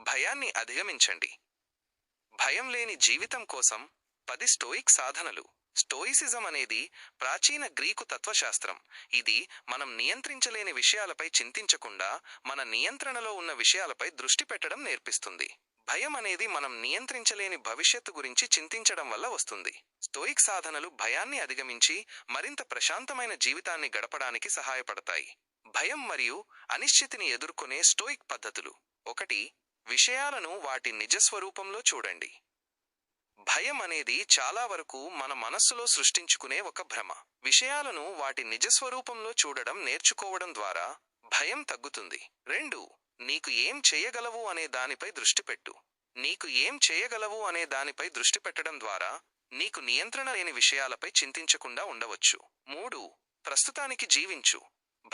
భయాన్ని అధిగమించండి. భయం లేని జీవితం కోసం పది స్టోయిక్ సాధనలు. స్టోయిసిజం అనేది ప్రాచీన గ్రీకు తత్వశాస్త్రం. ఇది మనం నియంత్రించలేని విషయాలపై చింతించకుండా మన నియంత్రణలో ఉన్న విషయాలపై దృష్టి పెట్టడం నేర్పిస్తుంది. భయం అనేది మనం నియంత్రించలేని భవిష్యత్తు గురించి చింతించడం వల్ల వస్తుంది. స్టోయిక్ సాధనలు భయాన్ని అధిగమించి మరింత ప్రశాంతమైన జీవితాన్ని గడపడానికి సహాయపడతాయి. భయం మరియు అనిశ్చితిని ఎదుర్కొనే స్టోయిక్ పద్ధతులు. ఒకటి విషయాలను వాటి నిజస్వరూపంలో చూడండి. భయం అనేది చాలా వరకు మన మనస్సులో సృష్టించుకునే ఒక భ్రమ. విషయాలను వాటి నిజస్వరూపంలో చూడడం నేర్చుకోవడం ద్వారా భయం తగ్గుతుంది. రెండు నీకు ఏం చేయగలవు అనే దానిపై దృష్టి పెట్టు. నీకు ఏం చేయగలవు అనే దానిపై దృష్టి పెట్టడం ద్వారా నీకు నియంత్రణ లేని విషయాలపై చింతించకుండా ఉండవచ్చు. మూడు ప్రస్తుతానికి జీవించు.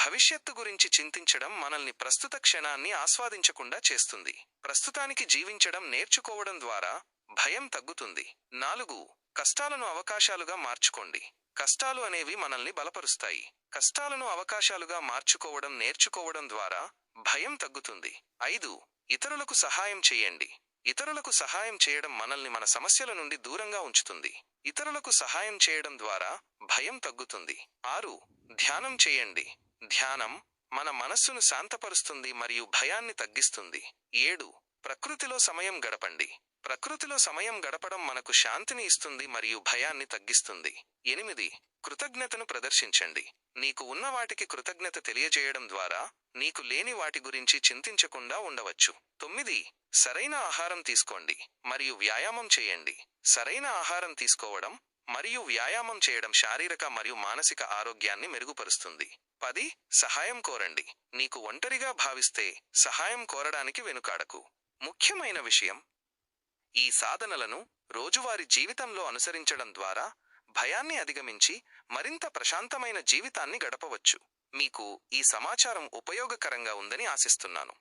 భవిష్యత్తు గురించి చింతించడం మనల్ని ప్రస్తుత క్షణాన్ని ఆస్వాదించకుండా చేస్తుంది. ప్రస్తుతానికి జీవించడం నేర్చుకోవడం ద్వారా భయం తగ్గుతుంది. నాలుగు కష్టాలను అవకాశాలుగా మార్చుకోండి. కష్టాలు అనేవి మనల్ని బలపరుస్తాయి. కష్టాలను అవకాశాలుగా మార్చుకోవడం నేర్చుకోవడం ద్వారా భయం తగ్గుతుంది. ఐదు ఇతరులకు సహాయం చేయండి. ఇతరులకు సహాయం చేయడం మనల్ని మన సమస్యల నుండి దూరంగా ఉంచుతుంది. ఇతరులకు సహాయం చేయడం ద్వారా భయం తగ్గుతుంది. ఆరు ధ్యానం చేయండి. ధ్యానం మన మనస్సును శాంతపరుస్తుంది మరియు భయాన్ని తగ్గిస్తుంది. ఏడు. ప్రకృతిలో సమయం గడపండి. ప్రకృతిలో సమయం గడపడం మనకు శాంతిని ఇస్తుంది మరియు భయాన్ని తగ్గిస్తుంది. ఎనిమిది. కృతజ్ఞతను ప్రదర్శించండి. నీకు ఉన్న వాటికి కృతజ్ఞత తెలియజేయడం ద్వారా నీకు లేని వాటి గురించి చింతించకుండా ఉండవచ్చు. తొమ్మిది. సరైన ఆహారం తీసుకోండి మరియు వ్యాయామం చేయండి. సరైన ఆహారం తీసుకోవడం మరియు వ్యాయామం చేయడం శారీరక మరియు మానసిక ఆరోగ్యాన్ని మెరుగుపరుస్తుంది. పది సహాయం కోరండి. నీకు ఒంటరిగా భావిస్తే సహాయం కోరడానికి వెనుకాడకు. ముఖ్యమైన విషయం ఈ సాధనలను రోజువారీ జీవితంలో అనుసరించడం ద్వారా భయాన్ని అధిగమించి మరింత ప్రశాంతమైన జీవితాన్ని గడపవచ్చు. మీకు ఈ సమాచారం ఉపయోగకరంగా ఉందని ఆశిస్తున్నాను.